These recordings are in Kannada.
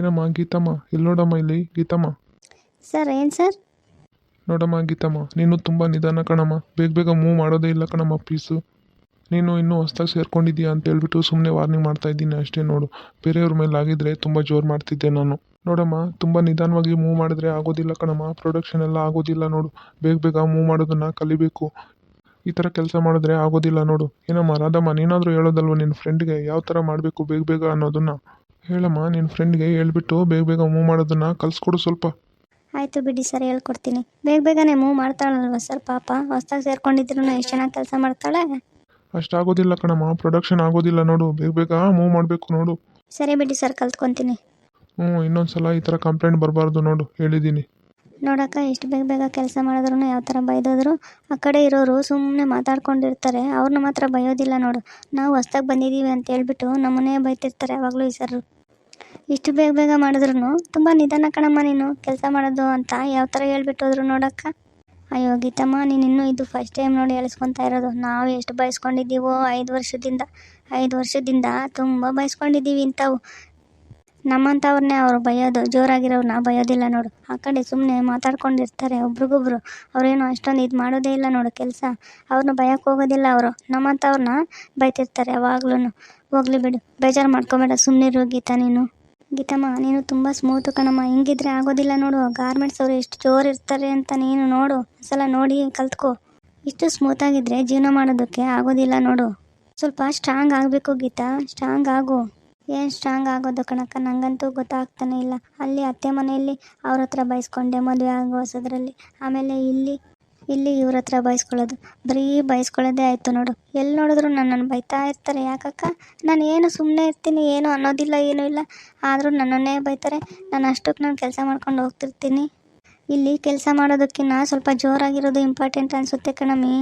ಏನಮ್ಮ ಗೀತಮ್ಮ? ಇಲ್ಲಿ ನೋಡಮ್ಮ ಇಲ್ಲಿ? ಗೀತಮ್ಮ? ಸರ್ ಏನು ಸರ್? ನೋಡಮ್ಮ ಗೀತಮ್ಮ ನೀನು ತುಂಬ ನಿಧಾನ ಕಣಮ್ಮ. ಬೇಗ ಬೇಗ ಮೂವ್ ಮಾಡೋದೇ ಇಲ್ಲ ಕಣಮ್ಮ ಪೀಸು ನೀನು ಇನ್ನೂ ಹೊಸ್ದಾಗಿ ಸೇರ್ಕೊಂಡಿದ್ದೀಯಾ ಅಂತ ಹೇಳ್ಬಿಟ್ಟು ಸುಮ್ಮನೆ ವಾರ್ನಿಂಗ್ ಮಾಡ್ತಾ ಇದ್ದೀನಿ ಅಷ್ಟೇ ನೋಡು. ಬೇರೆಯವ್ರ ಮೇಲೆ ಆಗಿದ್ರೆ ತುಂಬ ಜೋರು ಮಾಡ್ತಿದ್ದೆ ನಾನು. ನೋಡಮ್ಮ ತುಂಬ ನಿಧಾನವಾಗಿ ಮೂವ್ ಮಾಡಿದ್ರೆ ಆಗೋದಿಲ್ಲ ಕಣಮ್ಮ. ಪ್ರೊಡಕ್ಷನ್ ಎಲ್ಲ ಆಗೋದಿಲ್ಲ ನೋಡು. ಬೇಗ ಬೇಗ ಮೂವ್ ಮಾಡೋದನ್ನು ಕಲಿಬೇಕು. ಈ ಥರ ಕೆಲಸ ಮಾಡಿದ್ರೆ ಆಗೋದಿಲ್ಲ ನೋಡು. ಏನಮ್ಮ ರಾಧಮ್ಮ ನೀನಾದರೂ ಹೇಳೋದಲ್ವ ನಿನ್ನ ಫ್ರೆಂಡ್ಗೆ ಯಾವ ಥರ ಮಾಡಬೇಕು ಬೇಗ ಬೇಗ ಅನ್ನೋದನ್ನು? ಹೇಳಮ್ಮ ನಿನ್ನ ಫ್ರೆಂಡ್ಗೆ ಹೇಳ್ಬಿಟ್ಟು ಬೇಗ ಬೇಗ ಮೂವ್ ಮಾಡೋದನ್ನು ಕಲಿಸ್ಕೊಡು ಸ್ವಲ್ಪ. ಆಯಿತು ಬಿಡಿ ಸರ್ ಹೇಳ್ಕೊಡ್ತೀನಿ. ಬೇಗ ಬೇಗನೆ ಮೂವ್ ಮಾಡ್ತಾಳಲ್ವ ಸರ್ ಪಾಪ? ಹೊಸ್ದಾಗಿ ಸೇರ್ಕೊಂಡಿದ್ರು ಎಷ್ಟು ಚೆನ್ನಾಗಿ ಕೆಲಸ ಮಾಡ್ತಾಳೆ? ಅಷ್ಟಾಗೋದಿಲ್ಲ ಕಣಮ್ಮ ಪ್ರೊಡಕ್ಷನ್ ಆಗೋದಿಲ್ಲ ನೋಡು. ಬೇಗ ಬೇಗ ಮೂವ್ ಮಾಡಬೇಕು ನೋಡು. ಸರಿ ಬಿಡಿ ಸರ್ ಕಲ್ತ್ಕೊತೀನಿ. ಹ್ಞೂ ಇನ್ನೊಂದು ಸಲ ಈ ಥರ ಕಂಪ್ಲೇಂಟ್ ಬರಬಾರ್ದು ನೋಡು ಹೇಳಿದ್ದೀನಿ. ನೋಡಕ್ಕ ಎಷ್ಟು ಬೇಗ ಬೇಗ ಕೆಲಸ ಮಾಡಿದ್ರು ಯಾವ ಥರ ಬೈದೋದ್ರು? ಆ ಕಡೆ ಇರೋರು ಸುಮ್ಮನೆ ಮಾತಾಡ್ಕೊಂಡಿರ್ತಾರೆ ಅವ್ರನ್ನ ಮಾತ್ರ ಬೈಯೋದಿಲ್ಲ ನೋಡು. ನಾವು ಹೊಸ್ದಾಗಿ ಬಂದಿದ್ದೀವಿ ಅಂತ ಹೇಳ್ಬಿಟ್ಟು ನಮ್ಮನ್ನೇ ಬೈತಿರ್ತಾರೆ ಯಾವಾಗಲೂ ಈ ಸರ್ ಇಷ್ಟು ಬೇಗ ಬೇಗ ಮಾಡಿದ್ರು ತುಂಬ ನಿಧಾನ ಕಣಮ್ಮ ನೀನು ಕೆಲಸ ಮಾಡೋದು ಅಂತ ಯಾವ ಥರ ಹೇಳ್ಬಿಟ್ಟು ಹೋದ್ರು ನೋಡಕ್ಕ. ಅಯ್ಯೋ ಗೀತಮ್ಮ, ನೀನು ಇನ್ನೂ ಇದು ಫಸ್ಟ್ ಟೈಮ್ ನೋಡಿ ಹೇಳಿಸ್ಕೊತಾ ಇರೋದು. ನಾವು ಎಷ್ಟು ಬಯಸ್ಕೊಂಡಿದ್ದೀವೋ ಐದು ವರ್ಷದಿಂದ ಐದು ವರ್ಷದಿಂದ ತುಂಬ ಬಯಸ್ಕೊಂಡಿದ್ದೀವಿ ಇಂಥವು. ನಮ್ಮಂಥವ್ರನ್ನೇ ಅವ್ರು ಬಯೋದು ಜೋರಾಗಿರೋರ್ನ ಬಯೋದಿಲ್ಲ ನೋಡು. ಆ ಕಡೆ ಸುಮ್ಮನೆ ಮಾತಾಡ್ಕೊಂಡಿರ್ತಾರೆ ಒಬ್ರಿಗೊಬ್ರು. ಅವ್ರೇನು ಅಷ್ಟೊಂದು ಇದು ಮಾಡೋದೇ ಇಲ್ಲ ನೋಡು ಕೆಲಸ. ಅವ್ರನ್ನ ಬಯಕ್ಕೆ ಹೋಗೋದಿಲ್ಲ ಅವರು. ನಮ್ಮಂಥವ್ರನ್ನ ಬೈತಿರ್ತಾರೆ ಯಾವಾಗ್ಲೂ ಹೋಗ್ಲಿ ಬಿಡು, ಬೇಜಾರು ಮಾಡ್ಕೊಬೇಡ. ಸುಮ್ಮನೆ ಗೀತಾ ನೀನು. ಗೀತಮ್ಮ, ನೀನು ತುಂಬ ಸ್ಮೂತು ಕಣಮ್ಮ. ಹಿಂಗಿದ್ರೆ ಆಗೋದಿಲ್ಲ ನೋಡು. ಗಾರ್ಮೆಂಟ್ಸ್ ಅವರು ಎಷ್ಟು ಜೋರು ಇರ್ತಾರೆ ಅಂತ ನೀನು ನೋಡು. ಒಂದ್ಸಲ ನೋಡಿ ಕಲ್ತ್ಕೋ. ಇಷ್ಟು ಸ್ಮೂತಾಗಿದ್ರೆ ಜೀವನ ಮಾಡೋದಕ್ಕೆ ಆಗೋದಿಲ್ಲ ನೋಡು. ಸ್ವಲ್ಪ ಸ್ಟ್ರಾಂಗ್ ಆಗಬೇಕು ಗೀತಾ. ಸ್ಟ್ರಾಂಗ್ ಆಗು. ಏನು ಸ್ಟ್ರಾಂಗ್ ಆಗೋದು ಕಣಕ್ಕ? ನನಗಂತೂ ಗೊತ್ತಾಗ್ತಾನೆ ಇಲ್ಲ. ಅಲ್ಲಿ ಅತ್ತೆ ಮನೆಯಲ್ಲಿ ಅವ್ರ ಹತ್ರ ಬಯಸ್ಕೊಂಡೆ ಮದುವೆ ಆಗೋ ಹೊಸದ್ರಲ್ಲಿ. ಆಮೇಲೆ ಇಲ್ಲಿ ಇಲ್ಲಿ ಇವ್ರ ಹತ್ರ ಬೈಸ್ಕೊಳ್ಳೋದು ಬರೀ ಬೈಸ್ಕೊಳ್ಳೋದೇ ಆಯಿತು ನೋಡು. ಎಲ್ಲಿ ನೋಡಿದ್ರು ನನ್ನನ್ನು ಬೈತಾ ಇರ್ತಾರೆ ಯಾಕಕ್ಕ? ನಾನು ಏನು ಸುಮ್ಮನೆ ಇರ್ತೀನಿ, ಏನು ಅನ್ನೋದಿಲ್ಲ, ಏನೂ ಇಲ್ಲ. ಆದರೂ ನನ್ನನ್ನೇ ಬೈತಾರೆ. ನಾನು ಅಷ್ಟಕ್ಕೆ ನಾನು ಕೆಲಸ ಮಾಡ್ಕೊಂಡು ಹೋಗ್ತಿರ್ತೀನಿ. ಇಲ್ಲಿ ಕೆಲಸ ಮಾಡೋದಕ್ಕಿಂತ ಸ್ವಲ್ಪ ಜೋರಾಗಿರೋದು ಇಂಪಾರ್ಟೆಂಟ್ ಅನಿಸುತ್ತೆ ಕಣಮ್ಮಿ.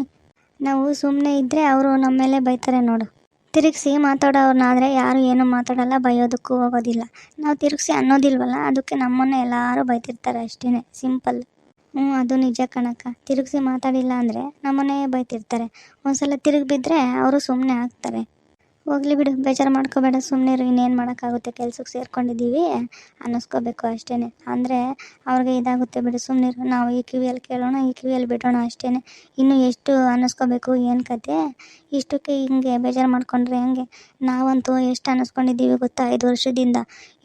ನಾವು ಸುಮ್ಮನೆ ಇದ್ದರೆ ಅವರು ನಮ್ಮ ಮೇಲೆ ಬೈತಾರೆ ನೋಡು. ತಿರುಗಿಸಿ ಮಾತಾಡೋರನ್ನಾದರೆ ಯಾರು ಏನು ಮಾತಾಡಲ್ಲ, ಬೈಯೋದಕ್ಕೂ ಹೋಗೋದಿಲ್ಲ. ನಾವು ತಿರುಗಿಸಿ ಅನ್ನೋದಿಲ್ವಲ್ಲ, ಅದಕ್ಕೆ ನಮ್ಮನ್ನು ಎಲ್ಲರೂ ಬೈತಿರ್ತಾರೆ ಅಷ್ಟೇ ಸಿಂಪಲ್ ಹ್ಞೂ, ಅದು ನಿಜ ಕಣಕ್ಕ. ತಿರುಗಿಸಿ ಮಾತಾಡಿಲ್ಲ ಅಂದರೆ ನಮ್ಮನ್ನೇ ಬೈತಿರ್ತಾರೆ. ಒಂದ್ಸಲ ತಿರುಗಿ ಬಿದ್ದರೆ ಅವರು ಸುಮ್ಮನೆ ಆಗ್ತಾರೆ. ಹೋಗ್ಲಿ ಬಿಡು, ಬೇಜಾರು ಮಾಡ್ಕೋಬೇಡ ಸುಮ್ಮನೆ ಇನ್ನೇನು ಮಾಡೋಕ್ಕಾಗುತ್ತೆ? ಕೆಲ್ಸಕ್ಕೆ ಸೇರ್ಕೊಂಡಿದ್ದೀವಿ, ಅನ್ನಿಸ್ಕೋಬೇಕು ಅಷ್ಟೇ ಅಂದರೆ ಅವ್ರಿಗೆ ಇದಾಗುತ್ತೆ ಬಿಡು ಸುಮ್ಮನಿರು ನಾವು ಈ ಕಿವಿಯಲ್ಲಿ ಕೇಳೋಣ, ಈ ಕಿವಿಯಲ್ಲಿ ಬಿಡೋಣ ಅಷ್ಟೇ ಇನ್ನು ಎಷ್ಟು ಅನ್ನಿಸ್ಕೋಬೇಕು, ಏನು ಕತೆ? ಇಷ್ಟಕ್ಕೆ ಹಿಂಗೆ ಬೇಜಾರು ಮಾಡ್ಕೊಂಡ್ರೆ ಹೆಂಗೆ? ನಾವಂತೂ ಎಷ್ಟು ಅನ್ನಿಸ್ಕೊಂಡಿದ್ದೀವಿ ಗೊತ್ತಾ? ಐದು ವರ್ಷದಿಂದ.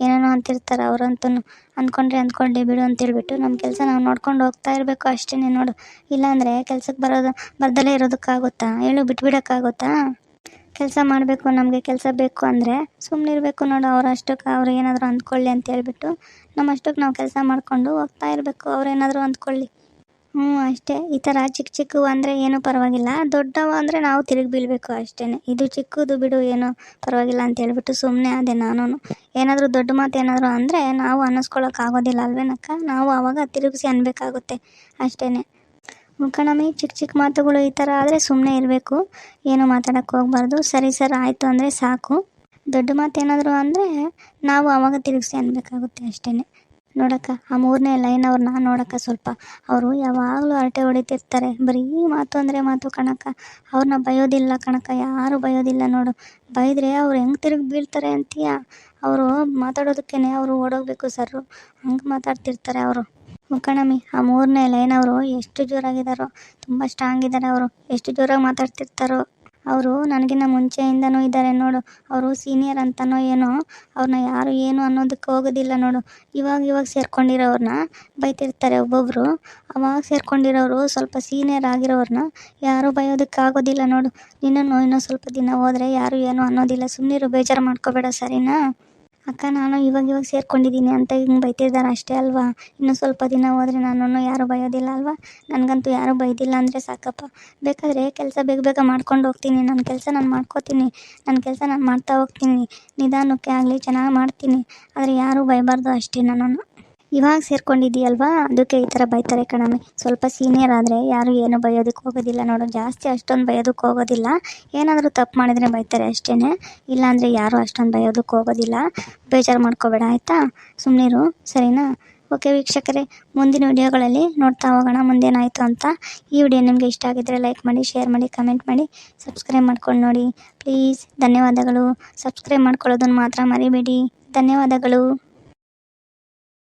ಏನೇನೋ ಅಂತಿರ್ತಾರೆ ಅವರಂತೂ ಅಂದ್ಕೊಂಡ್ರೆ ಅಂದ್ಕೊಂಡೆ, ಬಿಡು ಅಂತೇಳ್ಬಿಟ್ಟು ನಮ್ಮ ಕೆಲಸ ನಾವು ನೋಡ್ಕೊಂಡು ಹೋಗ್ತಾ ಇರಬೇಕು ಅಷ್ಟೇ ನೋಡು. ಇಲ್ಲಾಂದರೆ ಕೆಲ್ಸಕ್ಕೆ ಬರೋದು, ಬರ್ದಲೇ ಇರೋದಕ್ಕಾಗುತ್ತಾ? ಹೇಳು, ಬಿಟ್ಬಿಡೋಕ್ಕಾಗುತ್ತಾ? ಕೆಲಸ ಮಾಡಬೇಕು, ನಮಗೆ ಕೆಲಸ ಬೇಕು ಅಂದರೆ ಸುಮ್ಮನಿರಬೇಕು ನೋಡು, ಅವ್ರ ಅಷ್ಟಕ್ಕೆ ಅವ್ರು ಏನಾದರೂ ಅಂದ್ಕೊಳ್ಳಿ ಅಂತ ಹೇಳ್ಬಿಟ್ಟು ನಮ್ಮ ಅಷ್ಟಕ್ಕೆ ನಾವು ಕೆಲಸ ಮಾಡಿಕೊಂಡು ಹೋಗ್ತಾ ಇರಬೇಕು, ಅವ್ರು ಏನಾದರೂ ಅಂದ್ಕೊಳ್ಳಿ. ಹ್ಞೂ, ಅಷ್ಟೇ. ಈ ಥರ ಚಿಕ್ಕ ಚಿಕ್ಕವು ಅಂದರೆ ಏನೂ ಪರವಾಗಿಲ್ಲ. ದೊಡ್ಡವ ಅಂದರೆ ನಾವು ತಿರುಗಿ ಬೀಳಬೇಕು ಅಷ್ಟೇ ಇದು ಚಿಕ್ಕದು ಬಿಡು, ಏನೂ ಪರವಾಗಿಲ್ಲ ಅಂತ ಹೇಳ್ಬಿಟ್ಟು ಸುಮ್ಮನೆ ಅದೇ ನಾನು ಏನಾದರೂ ದೊಡ್ಡ ಮಾತು ಏನಾದರೂ ಅಂದರೆ ನಾವು ಅನ್ನಿಸ್ಕೊಳ್ಳೋಕ್ಕಾಗೋದಿಲ್ಲ ಅಲ್ವೇನಕ್ಕ? ನಾವು ಆವಾಗ ತಿರುಗಿಸಿ ಅನ್ಬೇಕಾಗುತ್ತೆ. ಅಷ್ಟೇ ಕಣಮಿ ಚಿಕ್ಕ ಚಿಕ್ಕ ಮಾತುಗಳು ಈ ಥರ ಆದರೆ ಸುಮ್ಮನೆ ಇರಬೇಕು. ಏನು ಮಾತಾಡೋಕ್ಕೆ ಹೋಗ್ಬಾರ್ದು. ಸರಿ ಸರ್, ಆಯಿತು ಅಂದರೆ ಸಾಕು. ದೊಡ್ಡ ಮಾತು ಏನಾದರೂ ಅಂದರೆ ನಾವು ಅವಾಗ ತಿರುಗಿಸಿ ಅನ್ಬೇಕಾಗುತ್ತೆ ಅಷ್ಟೇ ನೋಡಕ್ಕ, ಆ ಮೂರನೇ ಲೈನ್ ಅವ್ರನ್ನ ನೋಡಕ್ಕ ಸ್ವಲ್ಪ. ಅವರು ಯಾವಾಗಲೂ ಹರಟೆ ಹೊಡಿತಿರ್ತಾರೆ. ಬರೀ ಮಾತು ಅಂದರೆ ಮಾತು ಕಣಕ್ಕ. ಅವ್ರನ್ನ ಬಯೋದಿಲ್ಲ ಕಣಕ್ಕ. ಯಾರು ಬಯೋದಿಲ್ಲ ನೋಡು. ಬೈದರೆ ಅವ್ರು ಹೆಂಗೆ ತಿರುಗಿ ಬೀಳ್ತಾರೆ ಅಂತೀಯ? ಅವರು ಮಾತಾಡೋದಕ್ಕೇನೆ ಅವರು ಓಡೋಗ್ಬೇಕು ಸರ್ ಹಂಗೆ ಮಾತಾಡ್ತಿರ್ತಾರೆ ಅವರು. ಕಣಮಿ ಆ ಮೂರನೇ ಲೈನ್ ಅವರು ಎಷ್ಟು ಜೋರಾಗಿದ್ದಾರೋ ತುಂಬ ಸ್ಟ್ರಾಂಗ್ ಇದ್ದಾರೆ ಅವರು. ಎಷ್ಟು ಜೋರಾಗಿ ಮಾತಾಡ್ತಿರ್ತಾರೋ. ಅವರು ನನಗಿನ್ನ ಮುಂಚೆಯಿಂದನೂ ಇದ್ದಾರೆ ನೋಡು. ಅವರು ಸೀನಿಯರ್ ಅಂತನೋ ಏನೋ ಅವ್ರನ್ನ ಯಾರು ಏನು ಅನ್ನೋದಕ್ಕೆ ಹೋಗೋದಿಲ್ಲ ನೋಡು. ಇವಾಗ ಇವಾಗ ಸೇರ್ಕೊಂಡಿರೋರ್ನ ಬೈತಿರ್ತಾರೆ ಒಬ್ಬೊಬ್ಬರು ಅವಾಗ ಸೇರ್ಕೊಂಡಿರೋರು ಸ್ವಲ್ಪ ಸೀನಿಯರ್ ಆಗಿರೋರನ್ನ ಯಾರು ಬೈಯೋದಕ್ಕೆ ಆಗೋದಿಲ್ಲ ನೋಡು. ನಿನ್ನನ್ನು ಇನ್ನೂ ಸ್ವಲ್ಪ ದಿನ ಹೋದರೆ ಯಾರು ಏನು ಅನ್ನೋದಿಲ್ಲ. ಸುಮ್ಮನಿರು ಬೇಜಾರು ಮಾಡ್ಕೋಬೇಡ ಸರಿನಾ? ಅಕ್ಕ, ನಾನು ಇವಾಗ ಇವಾಗ ಸೇರ್ಕೊಂಡಿದ್ದೀನಿ ಅಂತ ಹಿಂಗೆ ಬೈತಿದ್ದಾರೆ ಅಷ್ಟೇ ಅಲ್ವಾ? ಇನ್ನೂ ಸ್ವಲ್ಪ ದಿನ ಹೋದರೆ ನಾನು ಯಾರೂ ಬೈಯೋದಿಲ್ಲ ಅಲ್ವಾ? ನನಗಂತೂ ಯಾರೂ ಬೈದಿಲ್ಲ ಅಂದರೆ ಸಾಕಪ್ಪ. ಬೇಕಾದರೆ ಕೆಲಸ ಬೇಗ ಬೇಗ ಮಾಡ್ಕೊಂಡು ಹೋಗ್ತೀನಿ. ನನ್ನ ಕೆಲಸ ನಾನು ಮಾಡ್ಕೋತೀನಿ. ನನ್ನ ಕೆಲಸ ನಾನು ಮಾಡ್ತಾ ಹೋಗ್ತೀನಿ. ನಿಧಾನಕ್ಕೆ ಆಗಲಿ, ಚೆನ್ನಾಗಿ ಮಾಡ್ತೀನಿ. ಆದರೆ ಯಾರೂ ಬೈಬಾರ್ದು ಅಷ್ಟೇ ನನ್ನನ್ನು. ಇವಾಗ ಸೇರ್ಕೊಂಡಿದ್ದೀಯಲ್ವಾ? ಅದಕ್ಕೆ ಈ ಥರ ಬೈತಾರೆ ಕಣಮ್ಮಿ. ಸ್ವಲ್ಪ ಸೀನಿಯರ್ ಆದರೆ ಯಾರು ಏನು ಬೈಯೋದಕ್ಕೆ ಹೋಗೋದಿಲ್ಲ ನೋಡು. ಜಾಸ್ತಿ ಅಷ್ಟೊಂದು ಬೈಯೋದಕ್ಕೆ ಹೋಗೋದಿಲ್ಲ. ಏನಾದರೂ ತಪ್ಪು ಮಾಡಿದರೆ ಬೈತಾರೆ ಅಷ್ಟೇ ಇಲ್ಲಾಂದರೆ ಯಾರೂ ಅಷ್ಟೊಂದು ಬೈಯೋದಕ್ಕೆ ಹೋಗೋದಿಲ್ಲ. ಬೇಜಾರು ಮಾಡ್ಕೋಬೇಡ, ಆಯಿತಾ? ಸುಮ್ಮನಿರು ಸರಿನಾ? ಓಕೆ ವೀಕ್ಷಕರೇ, ಮುಂದಿನ ವಿಡಿಯೋಗಳಲ್ಲಿ ನೋಡ್ತಾ ಹೋಗೋಣ. ಮುಂದೇನಾಯಿತು ಅಂತ ಈ ವಿಡಿಯೋ ನಿಮಗೆ ಇಷ್ಟ ಆಗಿದ್ದರೆ ಲೈಕ್ ಮಾಡಿ, ಶೇರ್ ಮಾಡಿ, ಕಮೆಂಟ್ ಮಾಡಿ, ಸಬ್ಸ್ಕ್ರೈಬ್ ಮಾಡ್ಕೊಂಡು ನೋಡಿ. ಪ್ಲೀಸ್, ಧನ್ಯವಾದಗಳು. ಸಬ್ಸ್ಕ್ರೈಬ್ ಮಾಡ್ಕೊಳ್ಳೋದನ್ನು ಮಾತ್ರ ಮರಿಬೇಡಿ. ಧನ್ಯವಾದಗಳು.